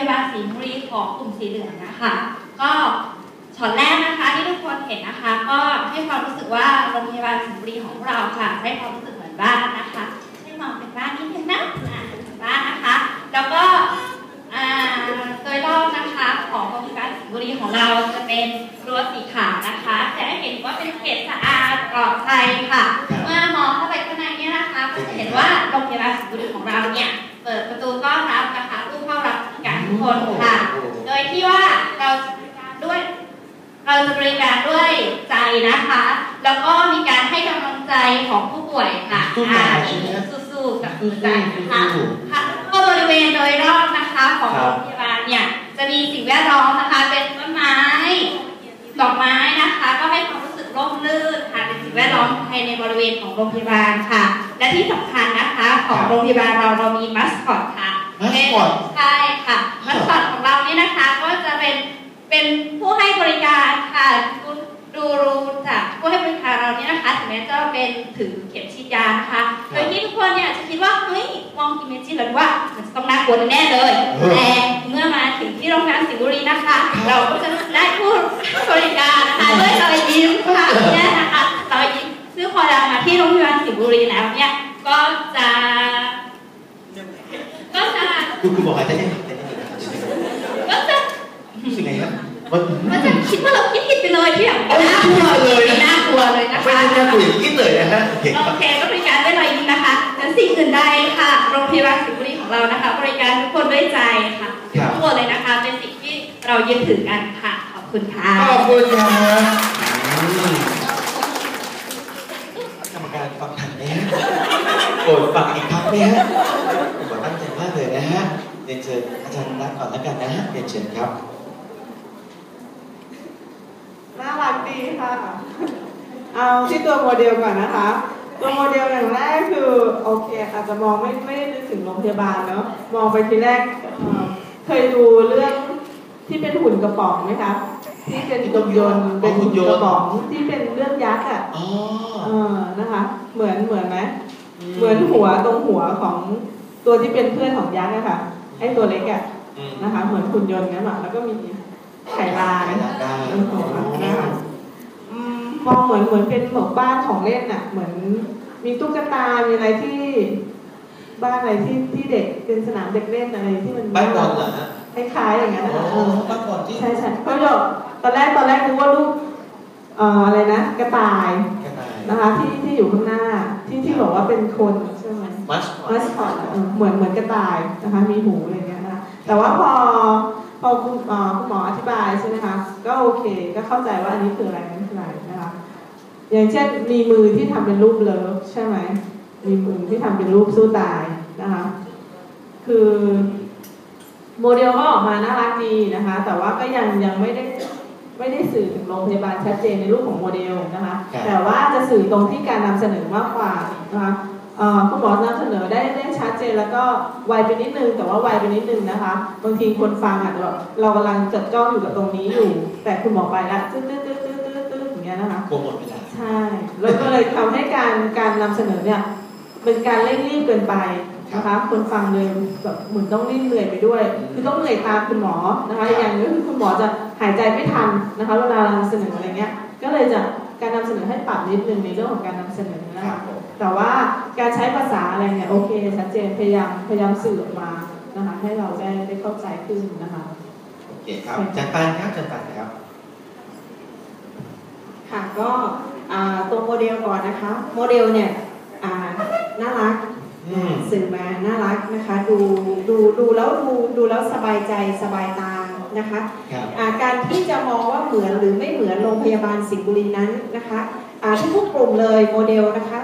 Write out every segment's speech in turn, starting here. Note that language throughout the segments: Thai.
ยาบาลศรีบุรีของกลุ่มสีเหลืองนะคะ ก็ช็อตแรกนะคะที่ทุกคนเห็นนะคะ ก็ให้ความรู้สึกว่าโรงพยาบาลศรีบุรีของเราค่ะให้ความรู้สึกเหมือนบ้านนะคะให้มองเป็นบ้านนิดนึงนะเป็นบ้านนะคะ แล้วก็อ่าโดยรอบนะคะของโรงพยาบาลศรีบุรีของเราจะเป็นรั้วสีขาวนะคะจะให้เห็นว่าเป็นเขตสะอาดปลอดภัยค่ะ เมื่อมองเข้าไปข้างในเนี่ยนะคะก็จะเห็นว่าโรงพยาบาลสิงห์บุรีของเราเนี่ยเปิดประตูต้อนรับนะคะ คนค่ะ โดยที่ว่าเราจะบริการด้วย เราจะบริการด้วยใจนะคะ แล้วก็มีการให้กำลังใจของผู้ป่วยค่ะสู้ๆอ่าใช่ไหมสู้ๆกับหัวใจนะคะสู้ค่ะก็บริเวณโดยรอบนะคะของโรงพยาบาลเนี่ยจะมีสิ่งแวดล้อมนะคะ เป็นต้นไม้ดอกไม้นะคะ ก็ให้ความรู้สึกร่มรื่นค่ะเป็นสิ่งแวดล้อมภายในบริเวณของโรงพยาบาลค่ะ และที่สำคัญนะคะ ของโรงพยาบาลเราเรามีมัสคอตค่ะมัสคอตใช่ นี่นะคะก็จะเป็นเป็นผู้ให้บริการค่ะดูดูรูจากผู้ให้บริการเรานี่นะคะถึงแม้จะเป็นถือเข็มฉีดยานะคะโดยที่ทุกคนเนี่ยจะคิดว่าเฮ้ยมองอิมเมจินแล้วว่ามันจะต้องน่ากลัวแน่ๆเลยเออแต่เมื่อมาถึงที่โรงพยาบาลสิงห์บุรีนะคะ เราก็จะได้ผู้บริการนะคะด้วยรอยยิ้มค่ะเนี่ยนะคะรอยยิ้มซึ่งพอเรามาที่โรงพยาบาลสิงห์บุรีแล้วเนี่ยก็จะก็จะคุณคุณบอกหายใจยังหายใจยังก็จะ รู้สึกไงครับมันก็จะคิดว่าเราคิดผิดไปเลยที่แบบเอ้ยน่ากลัวเลยนะน่ากลัวเลยนะไม่คะได้น่ากลัวอย่างที่คิดเลยนะฮะเห็นโอเคก็บริการด้วยรอยยิ้มนะคะและสิ่งอื่นใดค่ะโรงพยาบาลสิงห์บุรีของเรานะคะ บริการทุกคนด้วยใจค่ะครับทุกคนเลยนะคะเป็นสิ่งที่เรายึดถือกันค่ะขอบคุณค่ะขอบคุณครับอืมกรรมการฟังทันไหมฮะโปรดฟังอีกครั้งไหมฮะผมบอกตั้งใจมากเลยนะฮะเรียนเชิญอาจารย์รักก่อนแล้วกันนะฮะเรียนเชิญครับ น่ารัก ดีค่ะ เอาที่ตัวโมเดลก่อนนะคะ ตัวโมเดลอย่างแรกคือโอเคอาจจะมองไม่ไม่ได้นึกถึงโรงพยาบาลเนาะมองไปทีแรกเอ่อเคยดูเรื่องที่เป็นหุ่นกระป๋องไหมคะที่เป็นหุ่นยนต์อ๋อเป็นหุ่หุ่นนยนต์กระป๋องที่เป็นเรื่องยักษ์อะอ๋อเออนะคะ เหมือนเหมือนไหมเหมือนหัวตรงหัวของตัวที่เป็นเพื่อนของยักษ์อะค่ะไอ้ตัวเล็กอะอืมนะคะ เหมือนหุ่นยนต์นั่นแหละแล้วก็มีไข่ลานไข่ลานได้ตรงหัวนะคะอื มมองเหมือนเหมือนเป็นเหมือนบ้านของเล่นอะเหมือนมีตุ๊กตา มีอะไรที่ บ้านอะไรที่ที่เด็กเป็นสนามเด็กเล่นอะไรที่มันบ้านบอลเหรอฮะคล้ายๆอย่างนั้นอ๋นะอคะเออบ้านบอลที่ใช่ใช่ก็เดี๋ยวตอนแรกตอนแรกนึกว่าลูกเอ่ออะไรนะกระต่ายกระต่ายนะคะที่ที่อยู่ข้างหน้าที่ที่บอกว่าเป็นคนใช่ไหมมัสมัสคอตเออเหมือนเหมือนกระต่ายนะคะมีหูอะไรเงี้ยนะคะแต่ว่าพอพอคุณเอ่อคุณหมออธิบายใช่ไหมคะก็โอเคก็เข้าใจว่าอันนี้คืออะไร อย่างเช่นมีมือที่ทำเป็นรูปเลิฟใช่ไหมมีมือที่ทำเป็นรูปสู้ตายนะคะคือโมเดลก็ออกมาน่ารักดีนะคะ แต่ว่าก็ยังยังไม่ได้ไม่ได้สื่อถึงโรงพยาบาลชัดเจนในรูปของโมเดลนะคะครับแต่ว่าจะสื่อตรงที่การนำเสนอมากกว่านะคะเอ่อคุณหมอนำเสนอได้ได้ชัดเจนแล้วก็ไวไปนิดนึง แต่ว่าไวไปนิดนึงนะคะ บางทีคนฟังอาจจะแบบเรากำลังจดจ้องอยู่กับตรงนี้อยู่ แต่คุณหมอไปละตื้อตื้อตื้อตื้อตื้อตื้ออย่างเงี้ยนะคะกลัวหมดเวลา ใช่ แล้วก็เลยทำให้การการนำเสนอเนี่ยเป็นการเร่งรีบเกินไปนะคะคนฟังเลยแบบเหมือนต้องรีบเหนื่อยไปด้วย คือต้องเหนื่อยตามคุณหมอนะคะอีกอย่างหนึงก็คือคุณหมอจะหายใจไม่ทันนะคะเวลานำเสนออะไรเงี้ย ก็เลยจะการนำเสนอให้ปรับนิดนึงในเรื่องของการนำเสนอนะครัคะบผมแต่ว่าการใช้ภาษาอะไรเนี่ยโอเคชัดเจนพยายามพยายามสื่อออกมานะคะให้เราได้ได้เข้าใจขึ้นนะคะโอเคครับจัดปานครับจัดปานครับค่ะก็อ่า ตัวโมเดลก่อนนะคะ โมเดลเนี่ยอ่าน่ารักอืมสื่อมาน่ารักนะคะ ดูดูดูแล้วดูดูแล้วสบายใจสบายตานะคะครับอ่าการที่จะมองว่าเหมือนหรือไม่เหมือนโรงพยาบาลสิงห์บุรีนั้นนะคะอ่าทุกๆกลุ่มเลยโมเดลนะคะ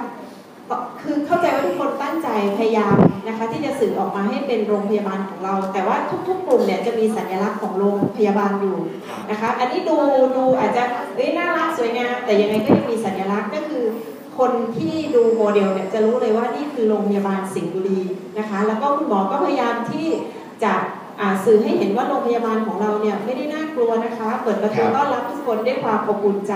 ก็คือเข้าใจว่าทุกคนตั้งใจพยายาม นะคะที่จะสื่อออกมาให้เป็นโรงพยาบาลของเรา แต่ว่าทุกๆ กลุ่มเนี่ยจะมีสัญลักษณ์ของโรงพยาบาลอยู่นะคะอันนี้ดูดูอาจจะเอ้ยน่ารักสวยงามแต่ยังไงก็ยังมีสัญลักษณ์ก็คือ คนที่ดูโมเดลเนี่ยจะรู้เลยว่านี่คือโรงพยาบาลสิงห์บุรีนะคะแล้วก็คุณหมอก็พยายามที่จะอ่า สื่อให้เห็นว่าโรงพยาบาลของเราเนี่ยไม่ได้น่ากลัวนะคะ เปิดประตูครับต้อนรับทุกคนด้วยความอบอุ่นใจ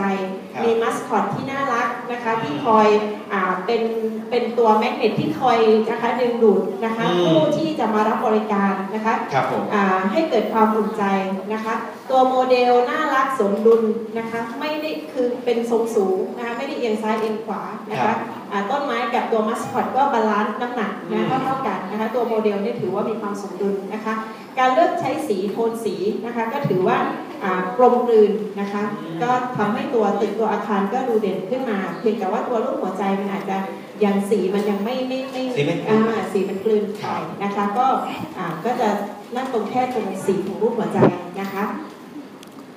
ครับมีมัสคอตที่น่ารักนะคะที่คอยอ่าเป็นเป็นตัวแมกเนตที่คอยนะคะดึงดูดนะคะอืมผู้ที่จะบริการนะคะครับผมอ่าให้เกิดความอุ่นใจนะคะ ตัวโมเดลน่ารักสมดุลนะคะไม่ได้คือเป็นทรงสูงนะคะ ไม่ได้เอียงซ้ายเอียงขวานะครัคะบอ่าต้นไม้กับตัวมัสคอตก็บาลานซ์น้ำหนักอืนะมเท่าเท่ากันนะคะตัวโมเดลเนี่ยถือว่ามีความสมดุลนะคะ การเลือกใช้สีโทนสีนะคะก็ถือว่าอ่ากลมกลืนนะคะ ก็ทำให้ตัวตึกตัวอาคารก็ดูเด่นขึ้นมา เพียงแต่ว่าตัวรูปหัวใจมันอาจจะยังสีมันยังไม่ไม่ไม่สีไม่กลืนอ่าสีมันกลืนไปนะคะ ก็อ่าก็จะนั่นตรงแค่ตรงสีของรูปหัวใจนะคะ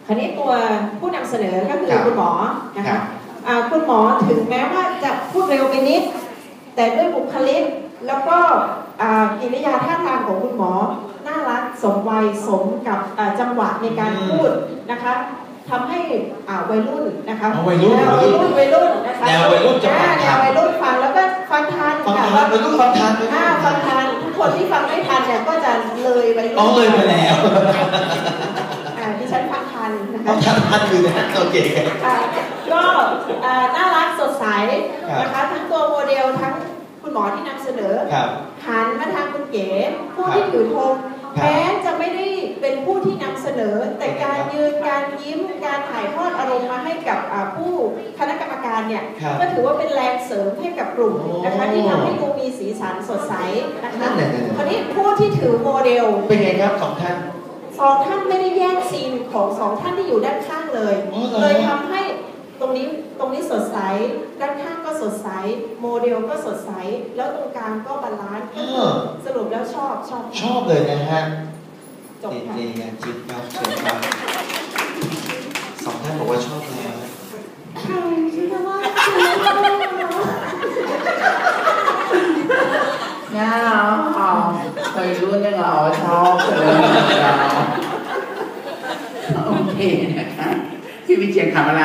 คราวนี้ตัวผู้นำเสนอก็คือครับคุณหมอนะครัคะบอ่า คุณหมอถึงแม้ว่าจะพูดเร็วไปนิด แต่ด้วยบุคลิกแล้วก็อ่ากิริยาท่าทางของคุณหมอ น่ารักสมวัยสมกับอ่าจังหวะในการอืมพูดนะคะทำให้อ่าวัยรุ่นนะคะอ๋อวัยรุ่นแนววัยรุ่นวัยรุ่นนะคะแนววัยรุ่นจะฟังอ่าแนววัยรุ่นฟังแล้วก็ฟังทันฟังค่ะทานไปลูกฟังทานไปลูอ่ากฟังทันทุกคนที่ฟังไม่ทันเนี่ยก็จะเลยวัยรุ่นอ๋อเลยไปแล้วอ่าดิฉันฟัง ทันนะคะฟังทานทันคือนะโอเคอ่าก็อ่าน่ารักสดใสครับนะคะทั้งตัวโมเดลทั้งคุณหมอที่นำเสนอครับหันมาทางคุณเก๋ผู้ครับที่ถือธงครับแม้จะไม่ได้เป็นผู้ที่นำเสนอ แต่การยืนการยิ้มการถ่ายทอดอารมณ์มาให้กับอ่าผู้คณะกรรมการเนี่ยครับก็ถือว่าเป็นแรงเสริมให้กับกลุ่มนะคะโอ้ที่ทำให้ดูมีสีสันสดใสนะคะนั่นแหละนั่นแหละคราวนี้ผู้ที่ถือโมเดลเป็นไงครับสองท่าน สองท่านไม่ได้แย่งซีนของสองท่านที่อยู่ด้านข้างเลยอ๋อเหรอเลยทำให้ตรงนี้ตรงนี้สดใส ด้านข้างก็สดใส โมเดลก็สดใส แล้วตรงกลางก็บาลานซ์เออสรุปแล้วชอบชอบ ชอบเลยนะฮะจบค่ะดีๆงานคิดครับเชิญครับสองท่านบอกว่าชอบแล้วเนี่ยอ๋อเคยรู้เนี่ยเหรอชอบเลยโอเค นะคะพี่วิเชียนทำอะไร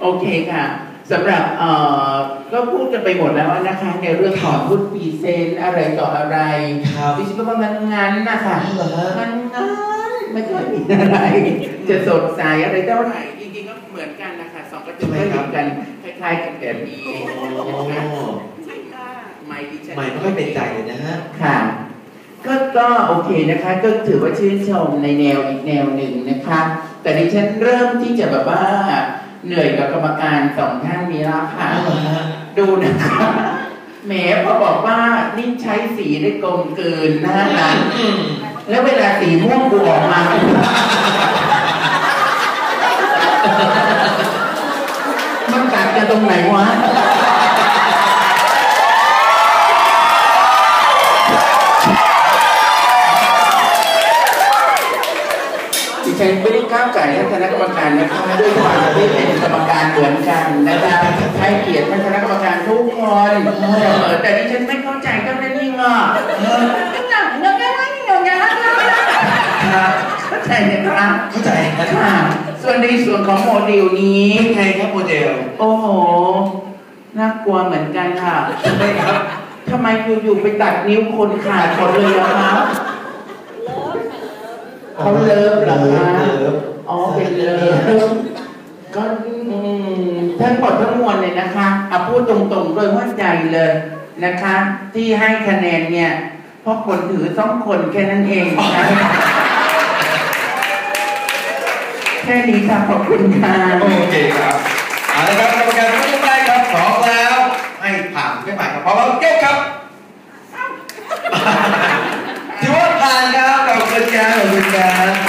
โอเคค่ะสำหรับเอ่อก็พูดกันไปหมดแล้วนะคะ ในเรื่องของพูดพรีเซนต์อะไรต่ออะไรครับดิฉันก็ว่ามันงั้นนะคะเหรอฮะมันงั้นไม่เคยมีอะไร จะสดใสอะไรเท่าไหร่จริงๆก็เหมือนกันนะคะสองกระจกก็เหมือนกันคล้ายๆกันแบบนี้โอ้นะคะไม่ดิฉันไม่ไม่ค่อยเป็นใจเลยนะฮะค่ะ ก็ก็โอเคนะคะ ก็ถือว่าชื่นชมในแนวอีกแนวหนึ่งนะคะ แต่ดิฉันเริ่มที่จะแบบว่าเหนื่อยกับกรรมการสองท่านนี้แล้วค่ะ ดูนะคะแหมพอบอกว่านี่ใช้สีได้กลมเกลืนน่ารักอืมแล้วเวลาสีม่วงกูออกมามันตัดกันตรงไหนวะ ดิฉันไม่ ได้ก้าวไก่ท่านคณะกรรมการนะคะด้วยความที่เป็นกรรมการเหมือนกันนะคะให้เกียรติท่านคณะกรรมการทุกคนเสมอแต่ดิฉันไม่เข้าใจเท่านั้นเองอะเออเงาเงาเงาเงาเงาเงาครับเข้าใจไหมครับเข้าใจนะค่ะส่วนในส่วนของโมเดลนี้เป็นไงครับโมเดล โอ้โหน่ากลัวเหมือนกันค่ะใช่ครับทำไมอยู่ๆไปตัดนิ้วคนขาดหมดเลยอะคะเขาเลิฟเหรอคะเลิฟ อ๋อเป็นเลิฟก็อืมทั้งหมดทั้งมวลเลยนะคะเอาพูดตรงๆโดยหัวใจเลยนะคะ ที่ให้คะแนนเนี่ยเพราะคนถือสองคนแค่นั้นเองนะแค่นี้ค่ะขอบคุณค่ะโอเคครับเอาละครับกรรมการทุกท่านครับพร้อมแล้วให้ผ่านไม่ผ่านครับพร้อมแล้วยกครับถือว่าผ่านครับขอบคุณครับขอบคุณครับ